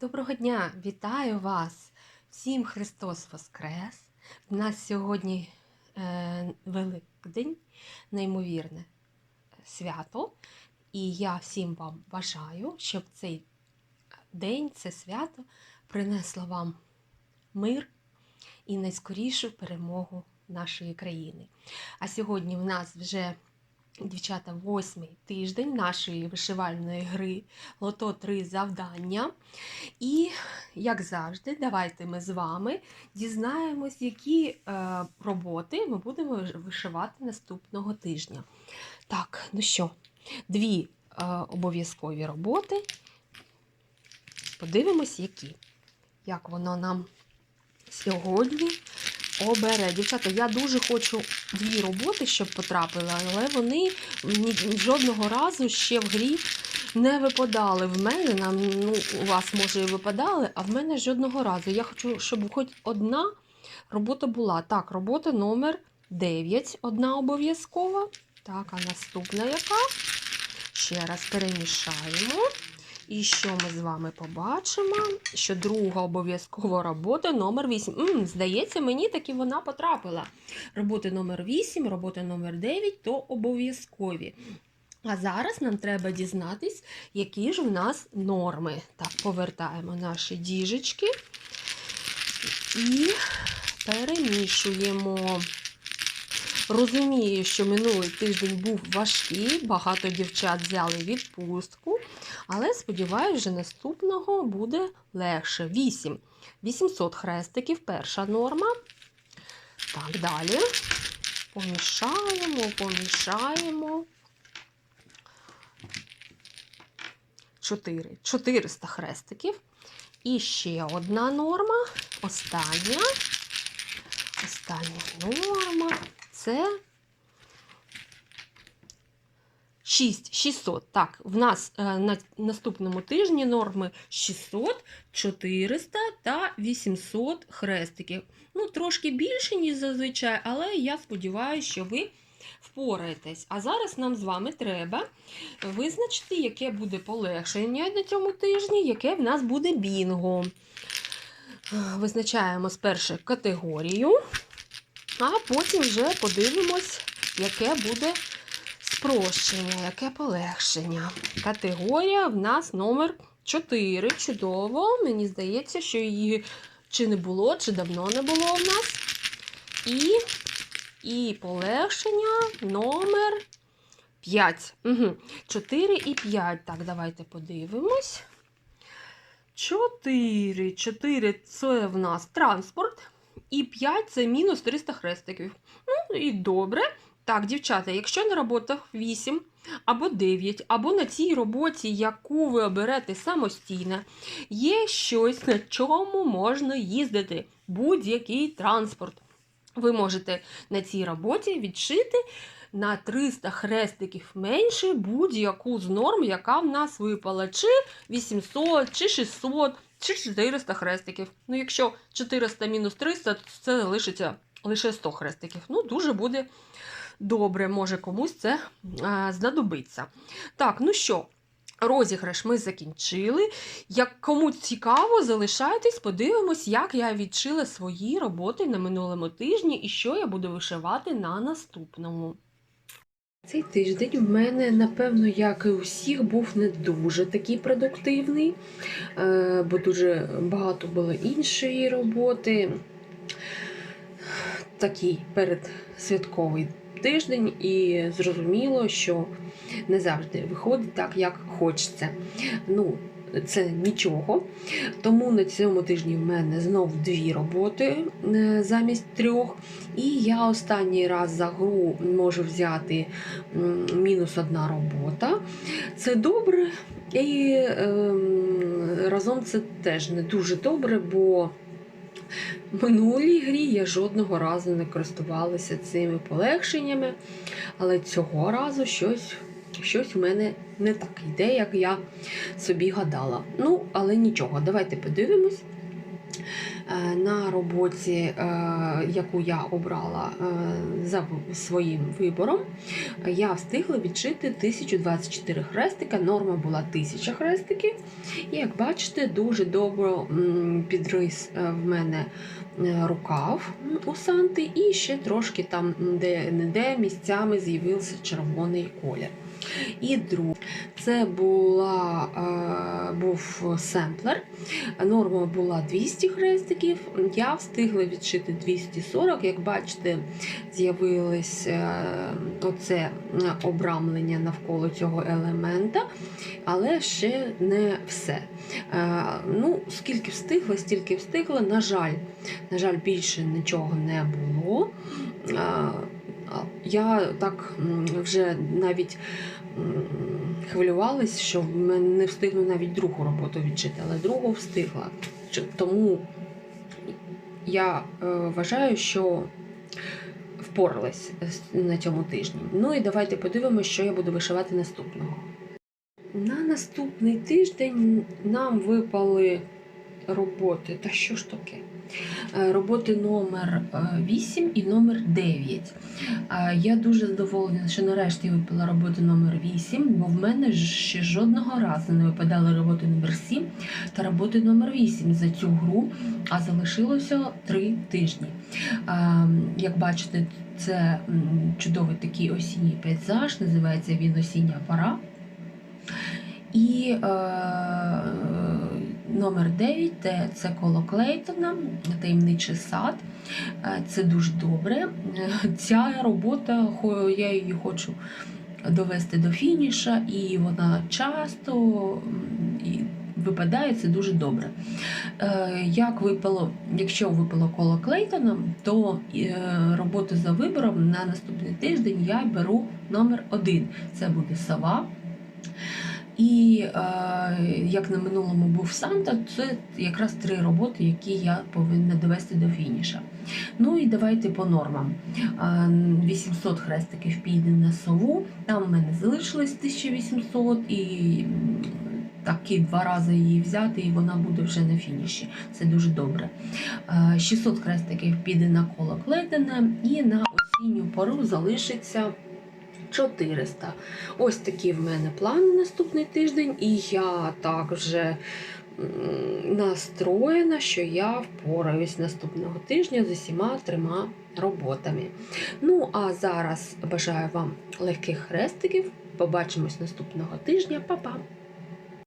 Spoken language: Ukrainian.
Доброго дня! Вітаю вас! Всім Христос Воскрес! У нас сьогодні е, Великдень, неймовірне свято. І я всім вам бажаю, щоб цей день, це свято принесло вам мир і найскорішу перемогу нашої країни. А сьогодні в нас вже дівчата восьмий тиждень нашої вишивальної гри Лото 3 завдання. І, як завжди, давайте ми з вами дізнаємось, які е, роботи ми будемо вишивати наступного тижня. Так, ну що, дві е, обов'язкові роботи. Подивимось, які. Як воно нам сьогодні обере. Дівчата, я дуже хочу дві роботи, щоб потрапили, але вони жодного разу ще в грі не випадали в мене. Ну, у вас, може, і випадали, а в мене жодного разу. Я хочу, щоб хоч одна робота була. Так, робота номер 9, одна обов'язкова. Так, а наступна яка? Ще раз перемішаємо. І що ми з вами побачимо? Що друга обов'язкова робота номер 8. М, здається, мені таки вона потрапила. Роботи номер 8, робота номер 9 то обов'язкові. А зараз нам треба дізнатись, які ж в нас норми. Так, повертаємо наші діжечки і перемішуємо. Розумію, що минулий тиждень був важкий, багато дівчат взяли відпустку, але сподіваюся, що наступного буде легше. 8. 800 хрестиків перша норма. Так, далі. Помішаємо, помішаємо. 4. 400 хрестиків. І ще одна норма. Остання. Остання норма. Це 6, 600. Так, в нас е, на наступному тижні норми 600, 400 та 800 хрестиків. Ну, трошки більше, ніж зазвичай, але я сподіваюся, що ви впораєтесь. А зараз нам з вами треба визначити, яке буде полегшення на цьому тижні, яке в нас буде бінго. Визначаємо спершу категорію. А потім вже подивимось, яке буде спрощення, яке полегшення. Категорія в нас номер 4. Чудово. Мені здається, що її чи не було, чи давно не було в нас. І, і полегшення номер 5. Угу. 4 і 5. Так, давайте подивимось. 4. 4 це в нас транспорт. І 5 це мінус 300 хрестиків. Ну і добре. Так, дівчата, якщо на роботах 8 або 9, або на цій роботі, яку ви оберете самостійно, є щось, на чому можна їздити, будь-який транспорт. Ви можете на цій роботі відшити на 300 хрестиків менше будь-яку з норм, яка в нас випала, чи 800, чи 600, чи 400 хрестиків. Ну, якщо 400 мінус 300, то це залишиться лише 100 хрестиків. Ну, дуже буде добре, може комусь це а, знадобиться. Так, ну що, розіграш ми закінчили. Як кому цікаво, залишайтесь, подивимось, як я відшила свої роботи на минулому тижні і що я буду вишивати на наступному. Цей тиждень в мене, напевно, як і усіх, був не дуже такий продуктивний, е, бо дуже багато було іншої роботи. Такий передсвятковий тиждень, і зрозуміло, що не завжди виходить так, як хочеться. Ну, це нічого. Тому на цьому тижні в мене знов дві роботи е, замість трьох. І я останній раз за гру можу взяти мінус одна робота. Це добре. І е, разом це теж не дуже добре, бо в минулій грі я жодного разу не користувалася цими полегшеннями, але цього разу щось, щось у мене не так йде, як я собі гадала. Ну, але нічого, давайте подивимось, Е, На роботі, е, яку я обрала е, за своїм вибором, я встигла відшити 1024 хрестика. Норма була 1000 хрестиків. І як бачите, дуже добре підрис в мене рукав у Санти, і ще трошки там де-не-де місцями з'явився червоний колір. І друге, це була, е, був семплер. Норма була 200 хрестиків. Я встигла відшити 240. Як бачите, з'явилось е, оце е, обрамлення навколо цього елемента, але ще не все. Ну, скільки встигла, стільки встигла. На жаль, на жаль, більше нічого не було. Е, Я так вже навіть хвилювалась, що не встигну навіть другу роботу відчити, але другу встигла. Тому я е, вважаю, що впоралась на цьому тижні. Ну і давайте подивимося, що я буду вишивати наступного. На наступний тиждень нам випали роботи. Та що ж таке? Е, Роботи номер 8 і номер 9. Е, Я дуже задоволена, що нарешті випала робота номер 8, бо в мене ще жодного разу не випадали роботи номер 7 та роботи номер 8 за цю гру, а залишилося 3 тижні. Е, Як бачите, це чудовий такий осінній пейзаж, називається він Осіння пора. І е, номер 9 це, коло Клейтона, таємничий сад. Е, Це дуже добре. Ця робота, я її хочу довести до фініша, і вона часто і випадає це дуже добре. Е, Як випало, якщо випало коло Клейтона, то е, роботу за вибором на наступний тиждень я беру номер 1. Це буде сова. І е, як на минулому був Санта, це якраз три роботи, які я повинна довести до фініша. Ну і давайте по нормам. Е, 800 хрестиків піде на сову, там в мене залишилось 1800 і такі два рази її взяти, і вона буде вже на фініші. Це дуже добре. Е, 600 хрестиків піде на коло Клейдена і на осінню пору залишиться 400. Ось такі в мене плани наступний тиждень, і я так вже настроєна, що я впораюсь наступного тижня з усіма трьома роботами. Ну, а зараз бажаю вам легких хрестиків. Побачимось наступного тижня. Па-па!